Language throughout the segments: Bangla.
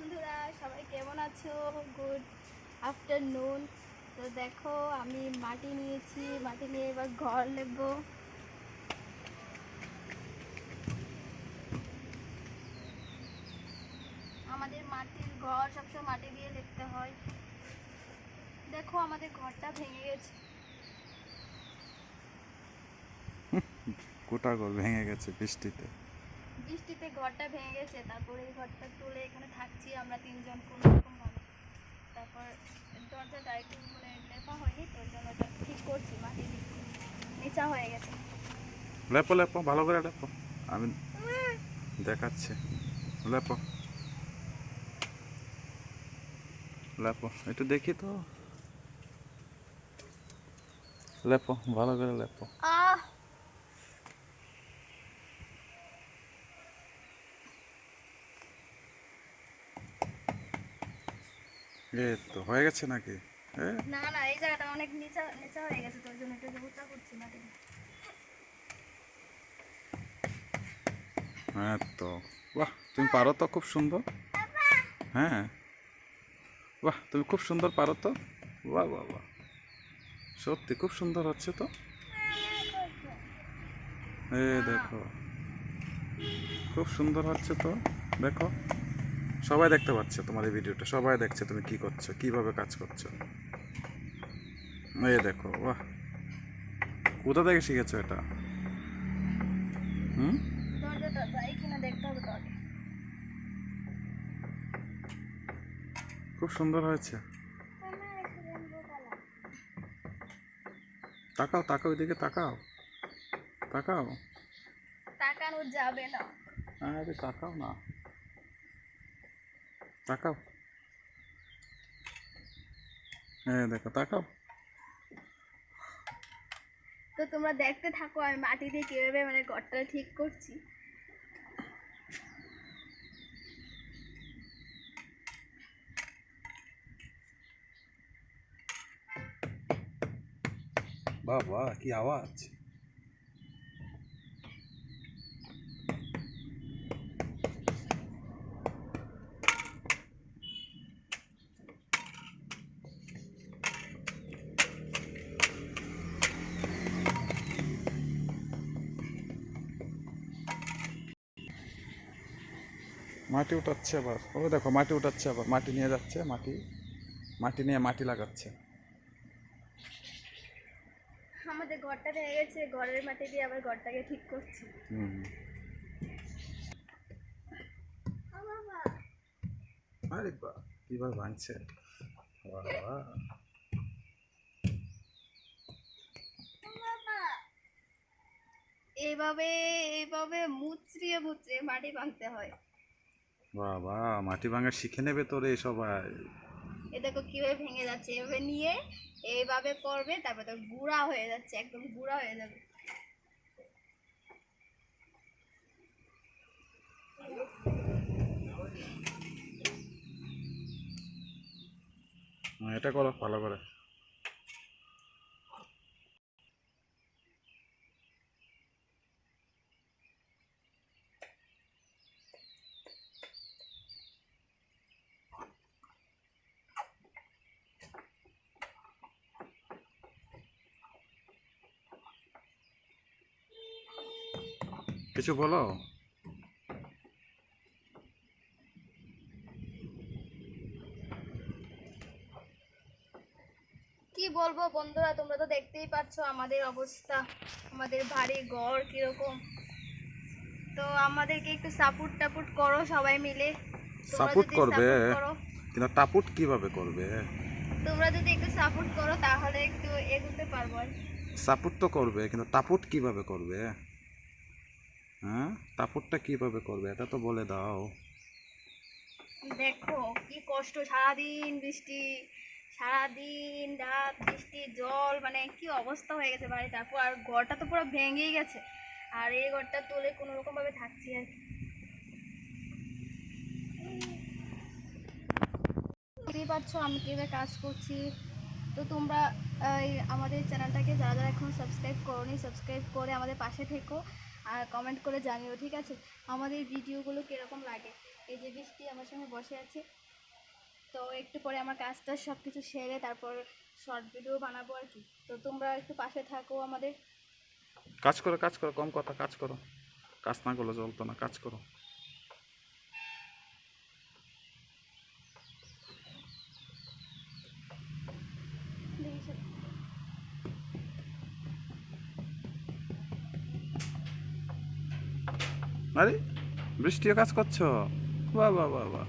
বন্ধুরা, সবাই কেমন আছো? গুড আফটারনুন তো দেখো, আমি মাটি নিয়েছি। মাটি নিয়ে এবার ঘর নেব। আমাদের মাটির ঘর, সবসময় মাটি দিয়ে লিখতে হয়। দেখো, আমাদের ঘরটা ভেঙে গেছে। গোটা ঘর ভেঙে গেছে বৃষ্টিতে। বৃষ্টিতে ঘরটা ভেঙে গেছে, তারপরে এই ঘরটা তুলে এখানে থাকছি আমরা তিনজন কোনো রকম ভাবে। তারপর দরজাটা একটু মানে লেপা হয়নি তোর জন্য ঠিক করছি, মাটি নিচা হয়ে গেছে। লেপো লেপো, ভালো করে লেপো। আমি দেখাচ্ছি। লেপো। লেপো, একটু দেখি তো। লেপো, ভালো করে লেপো। এ তো হয়ে গেছে নাকি? না না এই জায়গাটা অনেক নিচা নিচা হয়ে গেছে তোর জন্য একটু উঁচা করছি মাটি। হ্যাঁ তো। বাহ তুমি পারো তো খুব সুন্দর। হ্যাঁ। বাহ তুমি খুব সুন্দর পারো তো। বাহ বাহ বাহ। সত্যি খুব সুন্দর হচ্ছে তো। এ দেখো। খুব সুন্দর হচ্ছে তো। দেখো। সবাই দেখতে পাচ্ছে তোমার এই ভিডিওটা সবাই দেখছে তুমি কি করছ কীভাবে কাজ করছ। এই দেখো বাহ। কোথা থেকে শিখেছো এটা? হুম। খুব সুন্দর হয়েছে। তাকাও তাকাও এদিকে তাকাও। তাকাও। তাকানো যাবে না। আরে তাকাও না। তাকাও। হ্যাঁ দেখো তাকাও। তো তোমরা দেখতে থাকো আমি মাটি দিয়ে কীভাবে মানে ঘরটা ঠিক করছি। বাবা কি আওয়াজ। মাটি উঠাচ্ছে আবার। ও দেখো মাটি উঠাচ্ছে আবার। মাটি নিয়ে যাচ্ছে মাটি মাটি নিয়ে মাটি লাগাচ্ছে। আমাদের ঘরটা ভেঙে গেছে ঘরের মাটি দিয়ে আবার ঘরটাকে ঠিক করছি। হুম। আরে বা কীভাবে ভাঙছে? বাবা। এইভাবে এইভাবে মুচড়িয়ে মুচড়িয়ে মাটি ভাঙতে হয়। বাবা মাটি ভাঙা শিখে নেবে তো রে সবাই। এ দেখো কীভাবে ভেঙে যাচ্ছে এভাবে নিয়ে এইভাবে করবে তারপর তো গুঁড়া হয়ে যাচ্ছে একদম গুঁড়া হয়ে যাবে। হ্যাঁ, এটা করো ভালো করে। কিছু বলো? কি বলব বন্ধুরা তোমরা তো দেখতেই পাচ্ছ আমাদের অবস্থা আমাদের বাড়ি ঘর কীরকম। তো আমাদেরকে একটু সাপোর্ট টাপুট করো সবাই মিলে। যদি করবে? কিন্তু টাপুট কীভাবে করবে? তোমরা যদি একটু সাপোর্ট করো তাহলে একটু এগোতে পারব সাপোর্ট তো করবে কিন্তু টাপুট কীভাবে করবে? টাপুটটা কীভাবে করবে? এটা তো বলে দাও। দেখো কি কষ্ট। সারাদিন বৃষ্টি সারাদিন রাত বৃষ্টি জল মানে কি অবস্থা হয়ে গেছে বাড়িতে। তারপর আর ঘরটা তো পুরো ভেঙেই গেছে। আর এই ঘরটা তুলে কোনো রকম ভাবে থাকছি আর কি। বুঝতেই পারছ আমি কীভাবে কাজ করছি। তো তোমরা আমাদের চ্যানেলটাকে যারা যারা এখনও সাবস্ক্রাইব করোনি সাবস্ক্রাইব করে আমাদের পাশে থেকো। আর কমেন্ট করে জানিও, ঠিক আছে? আমাদের ভিডিওগুলো কীরকম লাগে? এই যে বৃষ্টি আমার সঙ্গে বসে আছে, তো একটু পরে আমার কাজটা সব কিছু সেরে তারপর শর্ট ভিডিও বানাবো আর কি। তো তোমরা একটু পাশে থাকো আমাদের। কাজ করো কাজ করো, কম কথা, কাজ করো। কাজ না করলে চলতো না, কাজ করো। আরে বৃষ্টিও কাজ করছ? বাহ বাহ বাহ বাহ।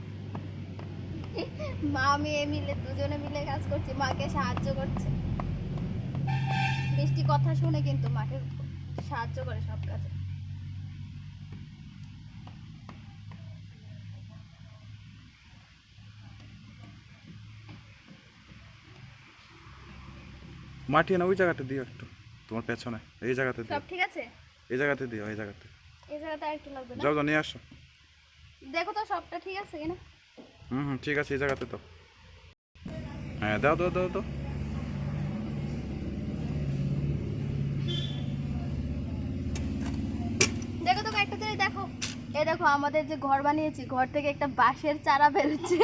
মা মেয়ে মিলে দুজনে মিলে কাজ করছে মাকে সাহায্য করছে। বৃষ্টি কথা শুনে কিন্তু মাকে সাহায্য করে সব কাজে। মাটি না ওই জায়গাতে দিও একটু তোমার পেছনে এই জায়গাতে দিও। সব ঠিক আছে? এই জায়গাতে দিও এই জায়গাতে। একটু লাগবে না? যাও যাও নিয়ে আসো। দেখো তো সবটা ঠিক আছে কিনা? হুম হুম ঠিক আছে এই জায়গাতে তো। হ্যাঁ দাও দাও দাও দাও। দেখো তো একটা জিনিস দেখো। এই দেখো আমাদের যে ঘর বানিয়েছি ঘর থেকে একটা বাঁশের চারা বেরোচ্ছে।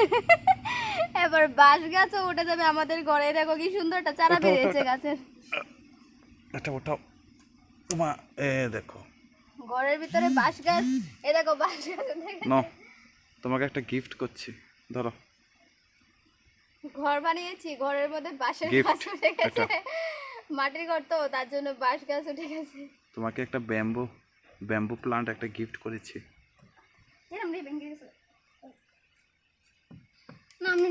এবার বাঁশ গাছও উঠে যাবে আমাদের ঘরে। দেখো কি সুন্দর একটা চারা বেরিয়েছে গাছের। এটা ওঠাও তোমা এ দেখো। ঘরের ভিতরে বাঁশ গাছ। এই দেখো বাঁশ গাছ তোমাকে একটা গিফট করছি ধরো। ঘর বানিয়েছি ঘরের মধ্যে বাঁশের গাছ উঠে গেছে। মাটির ঘর তো তার জন্য বাঁশ গাছ উঠে গেছে। তোমাকে একটা ব্যাম্বু ব্যাম্বু প্লান্ট একটা গিফট করেছি। না আমি